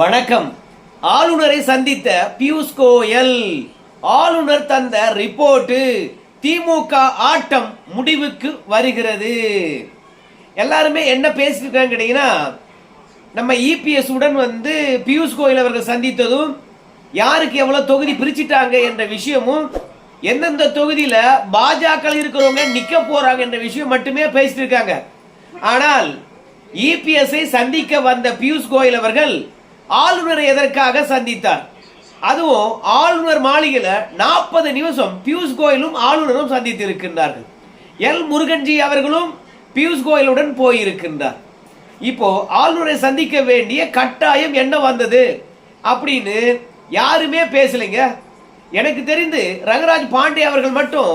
வணக்கம். ஆளுநரை சந்தித்த பியூஷ் கோயல். ஆளுநர் தந்த ரிப்போர்ட்டு திமுக ஆட்டம் முடிவுக்கு வருகிறது. எல்லாருமே என்ன பேசிருக்காங்க கேட்டீங்கன்னா நம்ம இபிஎஸ் உடன் வந்து பியூஷ் கோயல் அவர்கள் சந்தித்ததும் யாருக்கு எவ்வளவு தொகுதி பிரிச்சிட்டாங்க என்ற விஷயமும் எந்தெந்த தொகுதியில பாஜக இருக்கிறவங்க நிக்க போறாங்க என்ற விஷயம் மட்டுமே பேசிட்டு இருக்காங்க ஆனால் இபிஎஸ்ஐ சந்திக்க வந்த பியூஷ் கோயல் அவர்கள் ஆளுநரை எதற்காக சந்தித்தார்? அதுவும் ஆளுநர் மாளிகையில் நாற்பது நிமிஷம் பியூஷ் கோயலும் ஆளுநரும் சந்தித்து இருக்கின்றார்கள் எல் முருகன்ஜி அவர்களும் பியூஷ் கோயலுடன் போயிருக்கின்றார். இப்போ ஆளுநரை சந்திக்க வேண்டிய கட்டாயம் என்ன வந்தது அப்படின்னு யாருமே பேசலைங்க. எனக்கு தெரிந்து ரங்கராஜ் பாண்டே அவர்கள் மட்டும்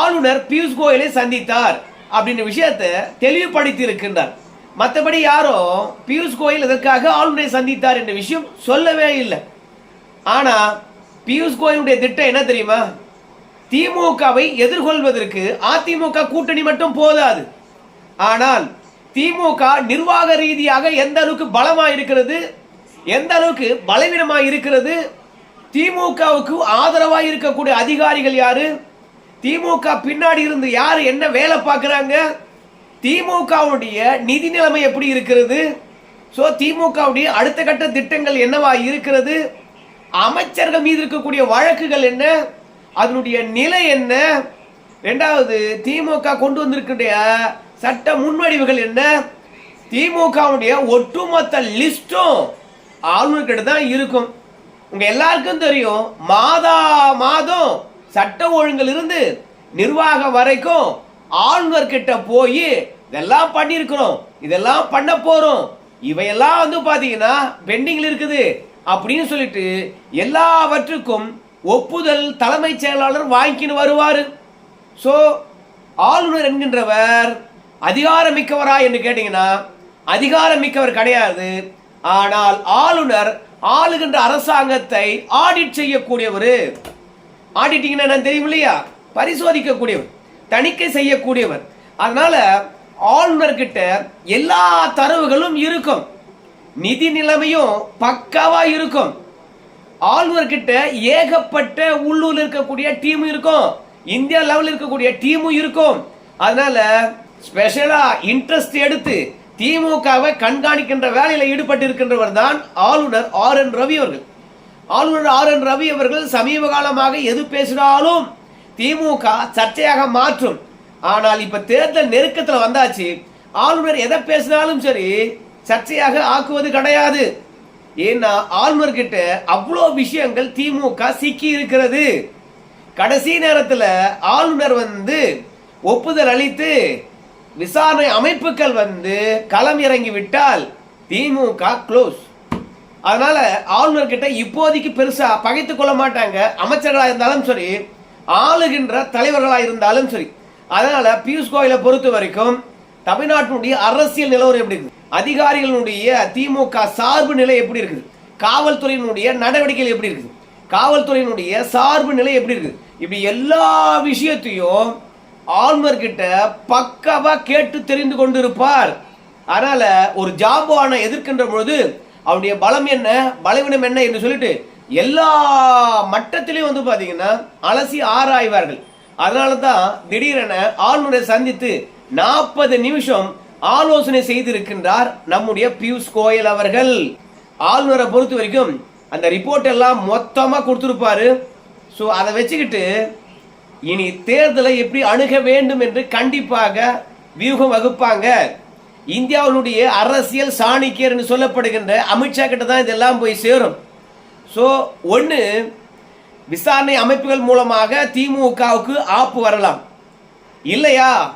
ஆளுநர் பியூஷ் கோயலை சந்தித்தார் அப்படின்ற விஷயத்தை தெளிவுபடுத்தி இருக்கின்றார் மற்றபடி யாரும் பியூஷ் கோயல் இதற்காக ஆளுநரை சந்தித்தார் என்ற விஷயம் சொல்லவே இல்லை. ஆனால் பியூஷ் கோயலுடைய திட்டம் என்ன தெரியுமா? திமுகவை எதிர்கொள்வதற்கு அதிமுக கூட்டணி மட்டும் போதாது. ஆனால் திமுக நிர்வாக ரீதியாக எந்த அளவுக்கு பலமாக இருக்கிறது எந்த அளவுக்கு பலவீனமாக இருக்கிறது திமுகவுக்கு ஆதரவாக இருக்கக்கூடிய அதிகாரிகள் யாரு திமுக பின்னாடி இருந்து யார் என்ன வேலை பார்க்குறாங்க திமுகவுடைய நிதி நிலைமை எப்படி இருக்கிறது? ஸோ திமுகவுடைய அடுத்த கட்ட திட்டங்கள் என்னவா இருக்கிறது? அமைச்சர்கள் மீது இருக்கக்கூடிய வழக்குகள் என்ன? அதனுடைய நிலை என்ன? ரெண்டாவது திமுக கொண்டு வந்திருக்கிற சட்ட முன்வடிவுகள் என்ன? திமுகவுடைய ஒட்டுமொத்த லிஸ்டும் ஆளுநர்கிட்ட தான் இருக்கும். உங்க எல்லாருக்கும் தெரியும் மாதா மாதம் சட்ட ஒழுங்கில் இருந்து நிர்வாகம் வரைக்கும் ஆளுநர் கிட்ட போய் இதெல்லாம் பண்ணியிருக்கிறோம் இதெல்லாம் பண்ண போறோம். இவையெல்லாம் வந்து பாத்தீங்கன்னா பெண்டிங்ல இருக்குது அப்படின்னு சொல்லிட்டு எல்லாவற்றுக்கும் ஒப்புதல் தலைமைச் செயலாளர் வாங்கிக்கின்னு வருவாரு. ஸோ ஆளுநர் என்கின்றவர் அதிகாரம் மிக்கவரா என்று கேட்டீங்கன்னா அதிகாரம் மிக்கவர் கிடையாது. ஆனால் ஆளுநர் ஆளுகின்ற அரசாங்கத்தை ஆடிட் செய்யக்கூடியவர். ஆடிட்டிங்னா என்ன தெரியும் இல்லையா பரிசோதிக்கக்கூடியவர். தணிக்கை செய்யக்கூடியவர். அதனால ஆளுநர்கிட்ட எல்லா தரவுகளும் இருக்கும். நிதி நிலைமையும் பக்காவா இருக்கும். ஆளுநர்கிட்ட ஏகப்பட்ட உள்ளூர்ல இருக்கக்கூடிய டீம் இருக்கும். இந்தியா லெவலில் இருக்கக்கூடிய டீமும் இருக்கும். அதனால ஸ்பெஷலா இன்ட்ரெஸ்ட் எடுத்து திமுகவை கண்காணிக்கின்ற வேலையில ஈடுபட்டு இருக்கின்றவர் தான் ஆளுநர் ஆர் என் ரவி அவர்கள். ஆளுநர் ஆர் என் ரவி அவர்கள் சமீப காலமாக எது பேசினாலும் திமுக சர்ச்சையாக மாற்றும். ஆனால் இப்ப தேர்தல் நெருக்கத்துல வந்தாச்சு. ஆளுநர் எதை பேசினாலும் சரி சர்ச்சையாக ஆக்குவது கிடையாது. ஏன்னா ஆளுநர் கிட்ட அவ்வளோ விஷயங்கள் திமுக சிக்கி இருக்கிறது. கடைசி நேரத்தில் ஆளுநர் வந்து ஒப்புதல் அளித்து விசாரணை அமைப்புகள் வந்து களம் இறங்கி விட்டால் திமுக க்ளோஸ் அதனால ஆளுநர் கிட்ட இப்போதைக்கு பெருசா பகைத்துக் கொள்ள மாட்டாங்க. அமைச்சர்களா இருந்தாலும் சரி ஆளுகின்ற தலைவர்களாக இருந்தாலும் சரி. அதனால பியூஷ் கோயலை பொறுத்த வரைக்கும் தமிழ்நாட்டினுடைய அரசியல் நிலவரம் எப்படி இருக்குது அதிகாரிகளுடைய திமுக சார்பு நிலை எப்படி இருக்குது காவல்துறையினுடைய நடவடிக்கைகள் எப்படி இருக்குது காவல்துறையினுடைய சார்பு நிலை எப்படி இருக்குது இப்படி எல்லா விஷயத்தையும் ஆளுநர் கிட்ட கேட்டு தெரிந்து கொண்டிருப்பார். அதனால ஒரு ஜாம்பவானை எதிர்க்கின்ற பொழுது அவருடைய பலம் என்ன பலவீனம் என்ன என்று சொல்லிட்டு எல்லா மட்டத்திலையும் வந்து பார்த்தீங்கன்னா அலசி ஆராய்வார்கள். அதனால தான் திடீரென ஆளுநரை சந்தித்து நாற்பது நிமிஷம் ஆலோசனை செய்திருக்கின்றார் நம்முடைய பியூஷ் கோயல் அவர்கள். ஆளுநரை பொறுத்த வரைக்கும் அந்த ரிப்போர்ட் எல்லாம் மொத்தமாக கொடுத்துருப்பாரு. ஸோ அதை வச்சுக்கிட்டு இனி தேர்தலை எப்படி அணுக வேண்டும் என்று கண்டிப்பாக வியூகம் வகுப்பாங்க. இந்தியாவினுடைய அரசியல் சாணிக்கியர் சொல்லப்படுகின்ற அமித்ஷா கிட்ட தான் இதெல்லாம் போய் சேரும். ஸோ ஒன்று விசாரணை அமைப்புகள் மூலமாக திமுகவுக்கு ஆப்பு வரலாம். இல்லையா?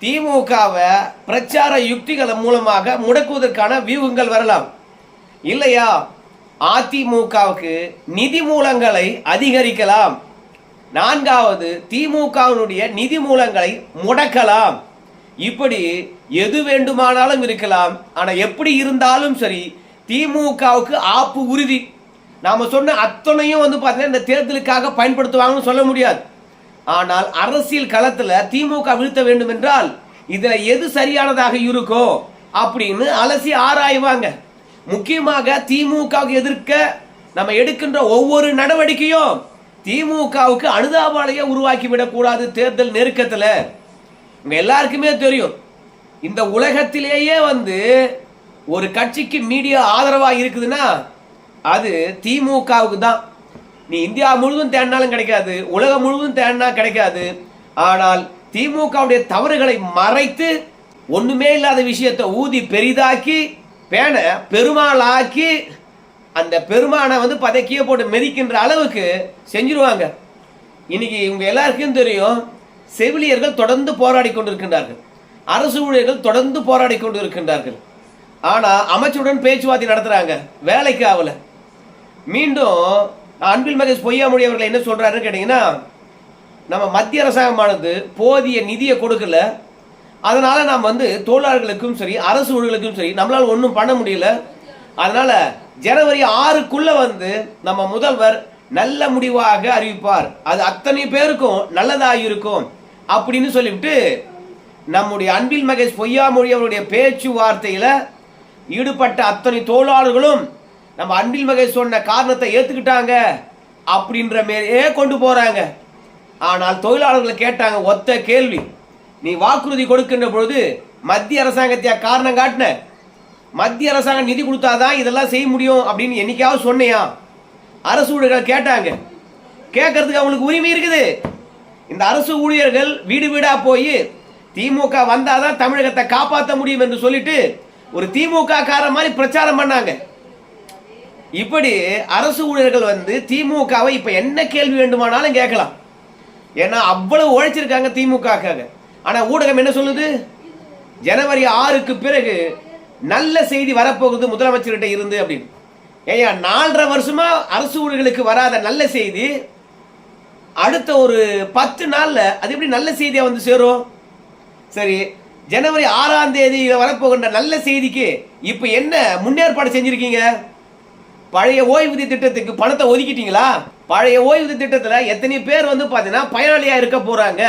திமுகவை பிரச்சார யுக்திகள் மூலமாக முடக்குவதற்கான வியூகங்கள் வரலாம். இல்லையா? அதிமுகவுக்கு நிதி மூலங்களை அதிகரிக்கலாம். நான்காவது திமுகவினுடைய நிதி மூலங்களை முடக்கலாம். இப்படி எது வேண்டுமானாலும் இருக்கலாம். ஆனால் எப்படி இருந்தாலும் சரி திமுகவுக்கு ஆப்பு உறுதி நாம சொன்ன அத்தனையும் வந்து பார்த்தீங்கன்னா இந்த தேர்தலுக்காக பயன்படுத்துவாங்கன்னு சொல்ல முடியாது. ஆனால் அரசியல் களத்தில் திமுக வீழ்த்த வேண்டும் என்றால் இதில் எது சரியானதாக இருக்கோ அப்படின்னு அலசி ஆராய்வாங்க. முக்கியமாக திமுகவுக்கு எதிர்க்க நம்ம எடுக்கின்ற ஒவ்வொரு நடவடிக்கையும் திமுகவுக்கு அனுதாபாலையை உருவாக்கி விடக்கூடாது தேர்தல் நெருக்கத்தில். உங்க எல்லாருக்குமே தெரியும். இந்த உலகத்திலேயே வந்து ஒரு கட்சிக்கு மீடியா ஆதரவாக இருக்குதுன்னா அது திமுகவுக்கு தான். நீ இந்தியா முழுவதும் தேடினாலும் கிடைக்காது உலகம் முழுவதும் தேடினா கிடைக்காது. ஆனால் திமுகவுடைய தவறுகளை மறைத்து ஒண்ணுமே இல்லாத விஷயத்தை ஊதி பெரிதாக்கி பேனை பெருமாளாக்கி அந்த பெருமானை வந்து பதக்கிய போட்டு மெதிக்கின்ற அளவுக்கு செஞ்சிருவாங்க. இன்னைக்கு இவங்க எல்லாருக்கும் தெரியும் செவிலியர்கள் தொடர்ந்து போராடி கொண்டிருக்கின்றார்கள். அரசு ஊழியர்கள் தொடர்ந்து போராடி கொண்டு இருக்கின்றார்கள் ஆனால் அமைச்சருடன் பேச்சுவார்த்தை நடத்துகிறாங்க வேலைக்கு ஆகலை மீண்டும் அன்பில் மகேஷ் பொய்யாமொழி அவர்கள் என்ன சொல்கிறாருன்னு கேட்டீங்கன்னா நம்ம மத்திய அரசாங்கமானது போதிய நிதியை கொடுக்கல. அதனால நாம் வந்து தொழிலாளர்களுக்கும் சரி அரசு ஊழலுக்கும் சரி நம்மளால் ஒன்றும் பண்ண முடியல. அதனால ஜனவரி ஆறுக்குள்ள வந்து நம்ம முதல்வர் நல்ல முடிவாக அறிவிப்பார். அது அத்தனை பேருக்கும் நல்லதாக இருக்கும் அப்படின்னு சொல்லிவிட்டு நம்முடைய அன்பில் மகேஷ் பொய்யாமொழி அவருடைய பேச்சுவார்த்தையில ஈடுபட்ட அத்தனை தொழிலாளர்களும் நம்ம அன்பில் மகேஷ் சொன்ன காரணத்தை ஏத்துக்கிட்டாங்க அப்படின்ற மாரியே கொண்டு போறாங்க. ஆனால் தொழிலாளர்களை கேட்டாங்க ஒத்த கேள்வி. நீ வாக்குறுதி கொடுக்கின்ற பொழுது மத்திய அரசாங்கத்தையா காரணம் காட்டின? மத்திய அரசாங்கம் நிதி கொடுத்தாதான் இதெல்லாம் செய்ய முடியும் அப்படின்னு என்னைக்காவது சொன்னியா? அரசு ஊழியர்கள் கேட்டாங்க. கேட்கறதுக்கு அவங்களுக்கு உரிமை இருக்குது. இந்த அரசு ஊழியர்கள் வீடு வீடா போய் திமுக வந்தாதான் தமிழகத்தை காப்பாற்ற முடியும் என்று சொல்லிட்டு ஒரு திமுக கார மாதிரி பிரச்சாரம் பண்ணாங்க. இப்படி அரசு ஊழியர்கள் வந்து திமுகவை இப்ப என்ன கேள்வி வேண்டுமானாலும் கேட்கலாம். ஏன்னா அவ்வளவு உழைச்சிருக்காங்க திமுகக்காக. ஆனா ஊடகம் என்ன சொல்லுது? ஜனவரி ஆறுக்கு பிறகு நல்ல செய்தி வரப்போகுது முதலமைச்சர்கிட்ட இருந்து அப்படின்னு. ஏயா நாலரை வருஷமா அரசு ஊழியர்களுக்கு வராத நல்ல செய்தி அடுத்த ஒரு பத்து நாள்ல அது எப்படி நல்ல செய்தியா வந்து சேரும்? சரி ஜனவரி ஆறாம் தேதி வரப்போகின்ற நல்ல செய்திக்கு இப்ப என்ன முன்னேற்பாடு செஞ்சிருக்கீங்க? பழைய ஓய்வூதிய திட்டத்துக்கு பணத்தை ஒதுக்கிட்டீங்களா? பழைய ஓய்வூதிய திட்டத்தில் எத்தனை பேர் வந்து பார்த்தீங்கன்னா பயனாளியாக இருக்க போகிறாங்க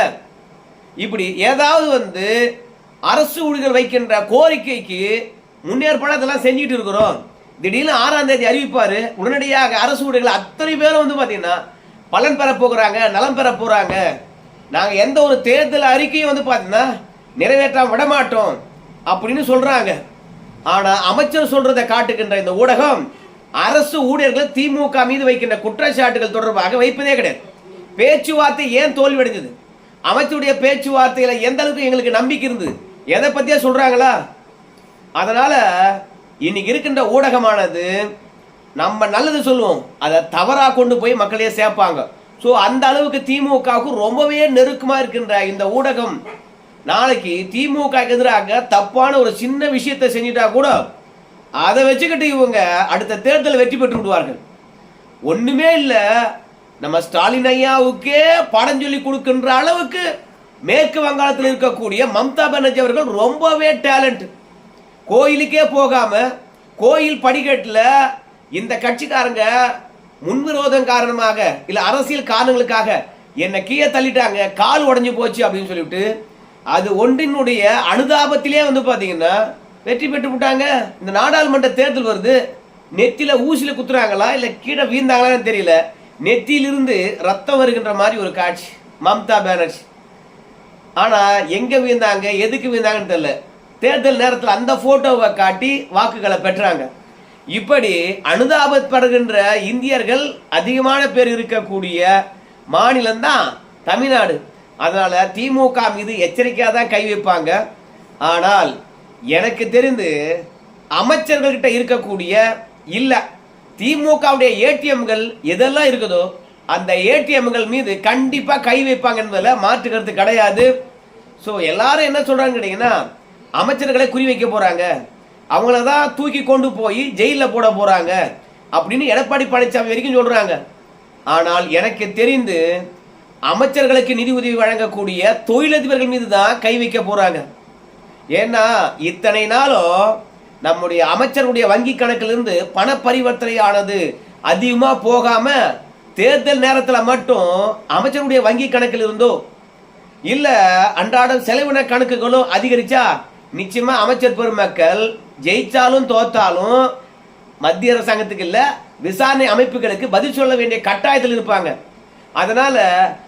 இப்படி ஏதாவது வந்து அரசு ஊழியர்கள் வைக்கின்ற கோரிக்கைக்கு முன்னேற்பாடு அதெல்லாம் செஞ்சுட்டு இருக்கிறோம். திடீர்னு ஆறாம் தேதி அறிவிப்பார். உடனடியாக அரசு ஊழியர்கள் அத்தனை பேரும் வந்து பார்த்தீங்கன்னா பலன் பெற போகிறாங்க நலம் பெற போகிறாங்க நாங்கள் எந்த ஒரு தேர்தல் அறிக்கையும் வந்து பார்த்தீங்கன்னா நிறைவேற்றாம விட மாட்டோம் அப்படின்னு சொல்கிறாங்க ஆனால் அமைச்சர் சொல்றதை காட்டுகின்ற இந்த ஊடகம் அரசு ஊழியர்கள் திமுக மீது வைக்கின்ற குற்றச்சாட்டுகள் தொடர்பாக வைப்பதே கிடையாது. பேச்சுவார்த்தை ஏன் தோல்வியடைஞ்சது அமைச்சருடைய பேச்சுவார்த்தையில எந்த அளவுக்கு எங்களுக்கு நம்பிக்கை இருந்தது? எதை பத்தியா சொல்றாங்களா? அதனால இன்னைக்கு இருக்கின்ற ஊடகமானது நம்ம நல்லது சொல்லுவோம். அதை தவறா கொண்டு போய் மக்களையே சேர்ப்பாங்க. ஸோ அந்த அளவுக்கு திமுகவுக்கு ரொம்பவே நெருக்கமா இருக்கின்ற இந்த ஊடகம் நாளைக்கு திமுக எதிராக தப்பான ஒரு சின்ன விஷயத்தை செஞ்சுட்டா கூட அதை வச்சுக்கிட்டு இவங்க அடுத்த தேர்தலில் வெற்றி பெற்று விடுவார்கள். ஒண்ணுமே இல்லை. நம்ம ஸ்டாலின் ஐயாவுக்கே படம் சொல்லி கொடுக்கின்ற அளவுக்கு மேற்கு வங்காளத்தில் இருக்கக்கூடிய மம்தா பானர்ஜி அவர்கள் ரொம்பவே டேலண்ட். கோயிலுக்கே போகாம கோயில் படிக்கட்டில் இந்த கட்சிக்காரங்க முன்விரோதம் காரணமாக இல்லை அரசியல் காரணங்களுக்காக என்னை கீழே தள்ளிட்டாங்க கால் உடஞ்சி போச்சு அப்படின்னு சொல்லிவிட்டு அது ஒன்றினுடைய அனுதாபத்திலே வந்து பார்த்தீங்கன்னா வெற்றி பெற்று விட்டாங்க. இந்த நாடாளுமன்ற தேர்தல் வருது. நெத்தியில ஊசியில் குத்துறாங்களா? இல்ல கீழே வீழ்ந்தாங்களான்னு தெரியல. நெத்தியிலிருந்து ரத்தம் வருகின்ற மாதிரி ஒரு காட்சி. மம்தா பேனர்ஜி. ஆனா எங்க வீழ்ந்தாங்க? எதுக்கு வீழ்ந்தாங்கன்னு தெரியல. தேர்தல் நேரத்தில் அந்த போட்டோவை காட்டி வாக்குகளை பெற்றாங்க. இப்படி அனுதாபப்படுகின்ற இந்தியர்கள் அதிகமான பேர் இருக்கக்கூடிய மாநிலம்தான் தமிழ்நாடு. அதனால திமுக மீது எச்சரிக்கையாக தான் கை வைப்பாங்க. ஆனால் எனக்கு தெரிந்து அமைச்சர்கள்கிட்ட இருக்கக்கூடிய இல்லை திமுகவுடைய ஏடிஎம்கள் எதெல்லாம் இருக்குதோ அந்த ஏடிஎம்கள் மீது கண்டிப்பாக கை வைப்பாங்க என்பதில் மாற்று கருத்து கிடையாது. ஸோ எல்லாரும் என்ன சொல்கிறாங்கன்னு கேட்டிங்கன்னா அமைச்சர்களை குறி வைக்க போகிறாங்க அவங்கள தான் தூக்கி கொண்டு போய் ஜெயிலில் போட போகிறாங்க அப்படின்னு எடப்பாடி பழனிசாமி வரைக்கும் சொல்கிறாங்க ஆனால் எனக்கு தெரிந்து அமைச்சர்களுக்கு நிதி உதவி வழங்கக்கூடிய தொழிலதிபர்கள் மீது தான் கை வைக்க போகிறாங்க ஏன்னா இத்தனை நாளும் நம்முடைய அமைச்சருடைய வங்கி கணக்கிலிருந்து பண பரிவர்த்தனை ஆனது அதிகமா போகாம தேர்தல் நேரத்தில் மட்டும் அமைச்சருடைய வங்கி கணக்கில் இருந்தோ இல்ல அன்றாடம் செலவின கணக்குகளும் அதிகரிச்சா நிச்சயமா அமைச்சர் பெருமக்கள் ஜெயிச்சாலும் தோத்தாலும் மத்திய அரசாங்கத்துக்கு இல்ல விசாரணை அமைப்புகளுக்கு பதில் சொல்ல வேண்டிய கட்டாயத்தில் இருப்பாங்க. அதனால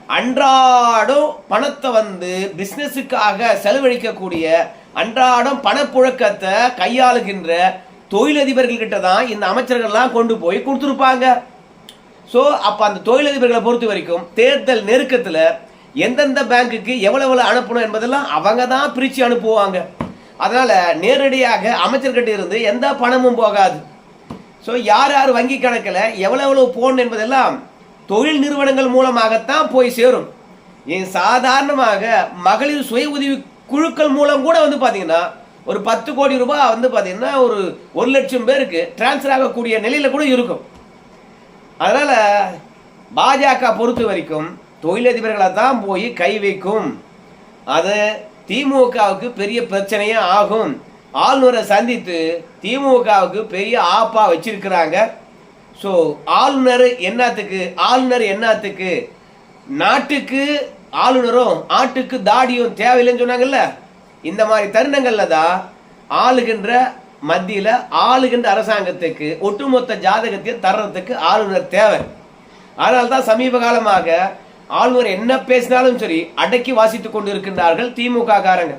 அன்றாடம் பணத்தை வந்து பிசினஸுக்காக செலவழிக்கக்கூடிய அன்றாடம் பணப்புழக்கத்தை கையாளுகின்ற தொழிலதிபர்கள்கிட்ட தான் இந்த அமைச்சர்கள்லாம் கொண்டு போய் கொடுத்துருப்பாங்க. ஸோ அப்போ அந்த தொழிலதிபர்களை பொறுத்த வரைக்கும் தேர்தல் நெருக்கத்தில் எந்தெந்த பேங்க்குக்கு எவ்வளவு அனுப்பணும் என்பதெல்லாம் அவங்க தான் பிரித்து அனுப்புவாங்க. அதனால் நேரடியாக அமைச்சர்கிட்ட இருந்து எந்த பணமும் போகாது. ஸோ யார் யார் வங்கி கணக்கில் எவ்வளவு எவ்வளோ போடணும் என்பதெல்லாம் தொழில் நிறுவனங்கள் மூலமாகத்தான் போய் சேரும். ஏன் சாதாரணமாக மகளிர் சுய உதவி குழுக்கள் மூலம் கூட வந்து பார்த்தீங்கன்னா ஒரு பத்து கோடி ரூபாய் வந்து பார்த்தீங்கன்னா ஒரு ஒரு லட்சம் பேருக்கு டிரான்ஸ்ஃபர் ஆகக்கூடிய நிலையில் கூட இருக்கும். அதனால் பாஜக பொறுத்த வரைக்கும் தொழிலதிபர்களை தான் போய் கை வைக்கும். அது திமுகவுக்கு பெரிய பிரச்சனையே ஆகும். ஆளுநரை சந்தித்து திமுகவுக்கு பெரிய ஆப்பா வச்சிருக்கிறாங்க. ஸோ ஆளுநர் என்னத்துக்கு ஆளுநர் என்னத்துக்கு நாட்டுக்கு ஆளுநரும் ஆட்டுக்கு தாடியும் தேவையில்லைன்னு சொன்னாங்கல்ல? இந்த மாதிரி தருணங்கள்ல தான் ஆளுகின்ற மத்தியில ஆளுகின்ற அரசாங்கத்துக்கு ஒட்டுமொத்த ஜாதகத்தையும் தர்றதுக்கு ஆளுநர் தேவை. அதனால்தான் சமீப காலமாக ஆளுநர் என்ன பேசினாலும் சரி அடக்கி வாசித்துக் கொண்டு இருக்கின்றார்கள் திமுக காரங்க.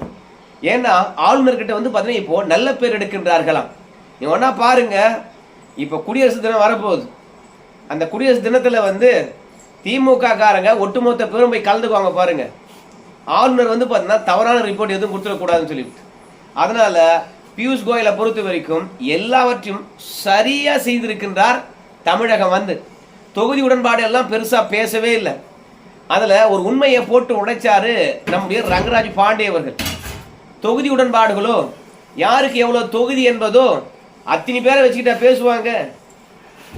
ஏன்னா ஆளுநர்கிட்ட வந்து பார்த்தீங்கன்னா இப்போ நல்ல பேர் எடுக்கின்றார்களாம். நீ ஒன்றா பாருங்க இப்போ குடியரசு தினம் வரப்போகுது. அந்த குடியரசு தினத்தில் வந்து திமுக காரங்க ஒட்டுமொத்த பேரும் போய் கலந்துக்குவாங்க பாருங்க. ஆளுநர் வந்து பார்த்தீங்கன்னா தவறான ரிப்போர்ட் எதுவும் கொடுத்துடக்கூடாதுன்னு சொல்லிவிட்டு. அதனால பியூஷ் கோயலை பொறுத்த வரைக்கும் எல்லாவற்றையும் சரியா செய்திருக்கின்றார் தமிழகம் வந்து. தொகுதி உடன்பாடு எல்லாம் பெருசா பேசவே இல்லை. அதுல ஒரு உண்மையை போட்டு உடைச்சாரு நம்முடைய ரங்கராஜ் பாண்டே அவர்கள். தொகுதி உடன்பாடுகளோ யாருக்கு எவ்வளோ தொகுதி என்பதோ அத்தனை பேரை வச்சுக்கிட்டா பேசுவாங்க.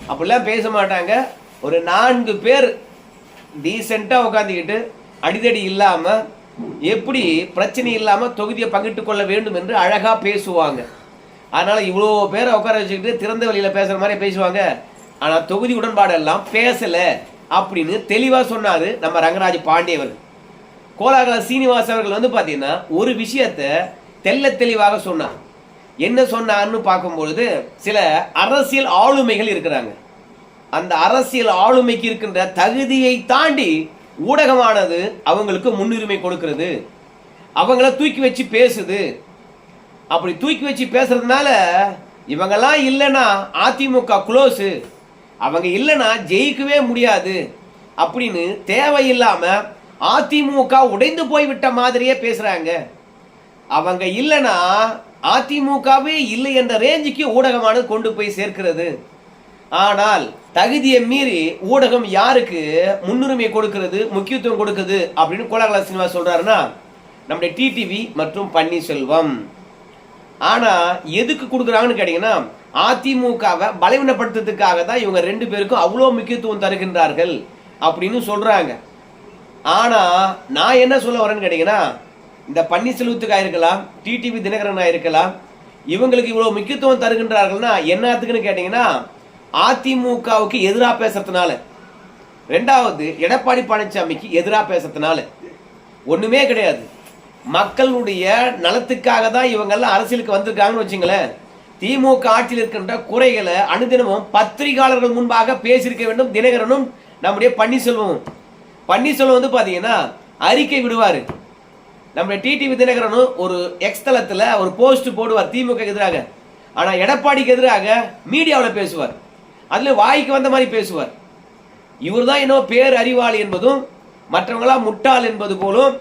அப்படிலாம் பேச மாட்டாங்க. ஒரு நான்கு பேர் டீசெண்டாக உட்காந்துக்கிட்டு அடிதடி இல்லாமல் எப்படி பிரச்சனை இல்லாமல் தொகுதியை பங்கிட்டு கொள்ள வேண்டும் என்று அழகாக பேசுவாங்க. அதனால் இவ்வளோ பேரை உட்கார வச்சுக்கிட்டு திறந்த வழியில் பேசுகிற மாதிரி பேசுவாங்க. ஆனால் தொகுதி உடன்பாடெல்லாம் பேசலை அப்படின்னு தெளிவாக சொன்னார் நம்ம ரங்கராஜ் பாண்டியவர் கோலாகல சீனிவாஸ் அவர்கள் வந்து பார்த்தீங்கன்னா ஒரு விஷயத்த தெள்ள தெளிவாக சொன்னார். என்ன சொன்னார்னு பார்க்கும்பொழுது சில அரசியல் ஆளுமைகள் இருக்கிறாங்க. அந்த அரசியல் ஆளுமைக்கு இருக்கின்ற தகுதியை தாண்டி ஊடகமானது அவங்களுக்கு முன்னுரிமை கொடுக்கிறது. அவங்கள தூக்கி வச்சு பேசுது. அப்படி தூக்கி வச்சு பேசுறதுனால இவங்கெல்லாம் இல்லைன்னா அதிமுக குளோஸு அவங்க இல்லைன்னா ஜெயிக்கவே முடியாது. அப்படின்னு தேவையில்லாம அதிமுக உடைந்து போய்விட்ட மாதிரியே பேசுறாங்க. அவங்க இல்லைன்னா அதிமுகவே இல்லை என்ற ரேஞ்சுக்கு ஊடகமானது கொண்டு போய் சேர்க்கிறது. ஆனால் தகுதியை மீறி ஊடகம் யாருக்கு முன்னுரிமை கொடுக்கிறது முக்கியத்துவம் கொடுக்குது அப்படின்னு கோலாகல சினிமா சொல்றாருன்னா நம்முடைய டிடிவி மற்றும் பன்னீர்செல்வம். ஆனா எதுக்கு கொடுக்குறாங்கன்னு கேட்டீங்கன்னா அதிமுகவை பலவீனப்படுத்துறதுக்காக தான் இவங்க ரெண்டு பேருக்கும் அவ்வளோ முக்கியத்துவம் தருகின்றார்கள் அப்படின்னு சொல்றாங்க. ஆனா நான் என்ன சொல்ல வரேன்னு கேட்டீங்கன்னா இந்த பன்னீர்செல்வத்துக்காக இருக்கலாம் டிடிவி தினகரன் இருக்கலாம் இவங்களுக்கு இவ்வளோ முக்கியத்துவம் தருகின்றார்கள்னா என்னத்துக்குன்னு கேட்டீங்கன்னா அதிமுகவுக்கு எதிராக பேசுறதுனால. ரெண்டாவது எடப்பாடி பழனிசாமிக்கு எதிராக பேசுறதுனால. ஒண்ணுமே கிடையாது. மக்களுடைய நலத்துக்காக தான் இவங்கெல்லாம் அரசியலுக்கு வந்திருக்காங்கன்னு வச்சுங்களேன். திமுக ஆட்சியில் இருக்கின்ற குறைகளை அனுதினமும் பத்திரிகையாளர்கள் முன்பாக பேசியிருக்க வேண்டும் தினகரனும் நம்முடைய பன்னீர்செல்வம் பன்னீர்செல்வம் வந்து பார்த்தீங்கன்னா அறிக்கை விடுவார். நம்முடைய டிடிவி தினகரனும் ஒரு எக்ஸ் தளத்துல ஒரு போஸ்ட் போடுவார் திமுக எதிராக. ஆனால் எடப்பாடிக்கு எதிராக மீடியாவில் பேசுவார். அதில் வாய்க்கு வந்த மாதிரி பேசுவார். இவர் தான் என்ன பேர் அறிவாளி என்பதும் மற்றவங்களாம் முட்டாள் என்பது போலும்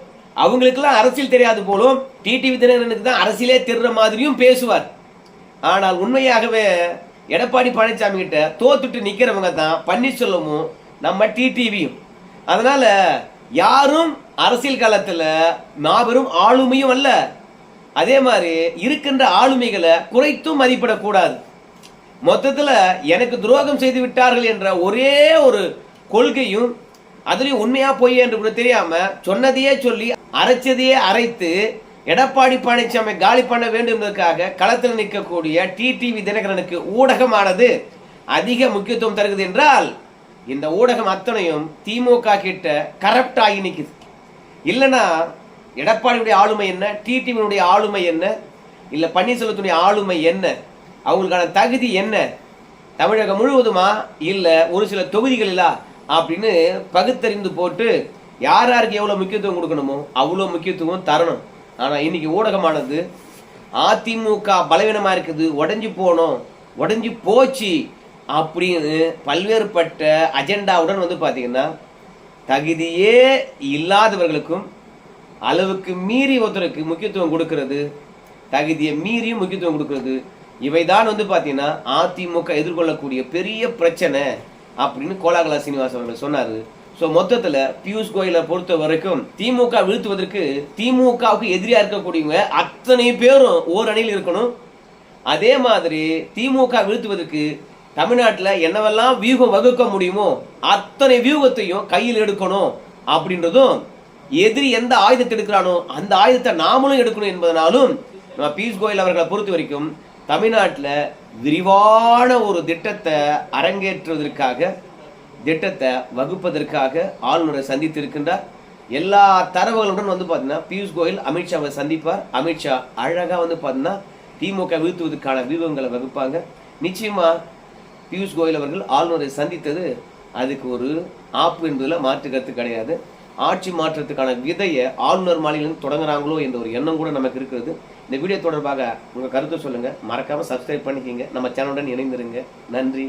அவங்களுக்கெல்லாம் அரசியல் தெரியாது போலும் டிடிவி தினகரனுக்கு தான் அரசியலே தெரிற மாதிரியும் பேசுவார். ஆனால் உண்மையாகவே எடப்பாடி பழனிசாமி கிட்ட தோத்துட்டு நிற்கிறவங்க தான் பன்னீர்செல்வமும் நம்ம டிடிவியும். அதனால யாரும் அரசியல் காலத்தில் மாபெரும் ஆளுமையும் அல்ல. அதே மாதிரி இருக்கின்ற ஆளுமைகளை குறைத்தும் மதிப்பிடக்கூடாது. மொத்தத்தில் எனக்கு துரோகம் செய்து விட்டார்கள் என்ற ஒரே ஒரு கொள்கையும் அதுலேயும் உண்மையாக பொய் என்று கூட தெரியாமல் சொன்னதையே சொல்லி அரைச்சதையே அரைத்து எடப்பாடி பழனிசாமி காலி பண்ண வேண்டும் என்பதற்காக களத்தில் நிற்கக்கூடிய டிடிவி தினகரனுக்கு ஊடகமானது அதிக முக்கியத்துவம் தருகிறது என்றால் இந்த ஊடகம் அத்தனையும் திமுக கிட்ட கரப்ட் ஆகி நிற்குது இல்லைன்னா எடப்பாடியுடைய ஆளுமை என்ன? டிடிவியினுடைய ஆளுமை என்ன? இல்லை பன்னீர்செல்வத்துடைய ஆளுமை என்ன? அவங்களுக்கான தகுதி என்ன? தமிழகம் முழுவதுமா? இல்லை ஒரு சில தொகுதிகளிலா? அப்படின்னு பகுத்தறிந்து போட்டு யார் யாருக்கு எவ்வளோ முக்கியத்துவம் கொடுக்கணுமோ அவ்வளோ முக்கியத்துவம் தரணும். ஆனால் இன்னைக்கு ஊடகமானது அதிமுக பலவீனமாக இருக்குது உடஞ்சி போனோம் உடஞ்சி போச்சு அப்படின்னு பல்வேறுபட்ட அஜெண்டாவுடன் வந்து பார்த்தீங்கன்னா தகுதியே இல்லாதவர்களுக்கும் அளவுக்கு மீறி ஒருத்தருக்கு முக்கியத்துவம் கொடுக்கறது தகுதியை மீறியும் முக்கியத்துவம் கொடுக்கறது இவைதான் வந்து பார்த்தீங்கன்னா அதிமுக எதிர்கொள்ளக்கூடிய பெரிய பிரச்சனை அப்படின்னு கோலாகலா சீனிவாசன் அவர்கள் சொன்னாரு. ஸோ மொத்தத்தில் பியூஷ் கோயலை பொறுத்த வரைக்கும் திமுக வீழ்த்துவதற்கு திமுகவுக்கு எதிரியா இருக்கக்கூடியவங்க அத்தனை பேரும் ஓர் அணியில் இருக்கணும். அதே மாதிரி திமுக வீழ்த்துவதற்கு தமிழ்நாட்டில் என்னவெல்லாம் வியூகம் வகுக்க முடியுமோ அத்தனை வியூகத்தையும் கையில் எடுக்கணும் அப்படின்றதும் எதிரி எந்த ஆயுதத்தை எடுக்கிறானோ அந்த ஆயுதத்தை நாமளும் எடுக்கணும் என்பதனாலும் நம்ம பியூஷ் கோயல் அவர்களை பொறுத்த வரைக்கும் தமிழ்நாட்டில் விரிவான ஒரு திட்டத்தை அரங்கேற்றுவதற்காக திட்டத்தை வகுப்பதற்காக ஆளுநரை சந்தித்து இருக்கின்றார் எல்லா தரவுகளுடன் வந்து பார்த்தீங்கன்னா பியூஷ் கோயல் அமித்ஷாவை சந்திப்பார். அமித்ஷா அழகாக வந்து பார்த்தீங்கன்னா திமுக வீழ்த்துவதற்கான வியூகங்களை வகுப்பாங்க. நிச்சயமாக பியூஷ் கோயல் அவர்கள் ஆளுநரை சந்தித்தது அதுக்கு ஒரு ஆப்பு என்பதில் மாற்று கருத்து கிடையாது. ஆட்சி மாற்றத்துக்கான விதையை ஆளுநர் மாளிகையிலிருந்து தொடங்குறாங்களோ என்ற ஒரு எண்ணம் கூட நமக்கு இருக்கிறது. இந்த வீடியோ தொடர்பாக உங்கள் கருத்து சொல்லுங்கள் மறக்காமல் சப்ஸ்கிரைப் பண்ணிக்கிங்க. நம்ம சேனலுடன் இணைந்திருங்க. நன்றி.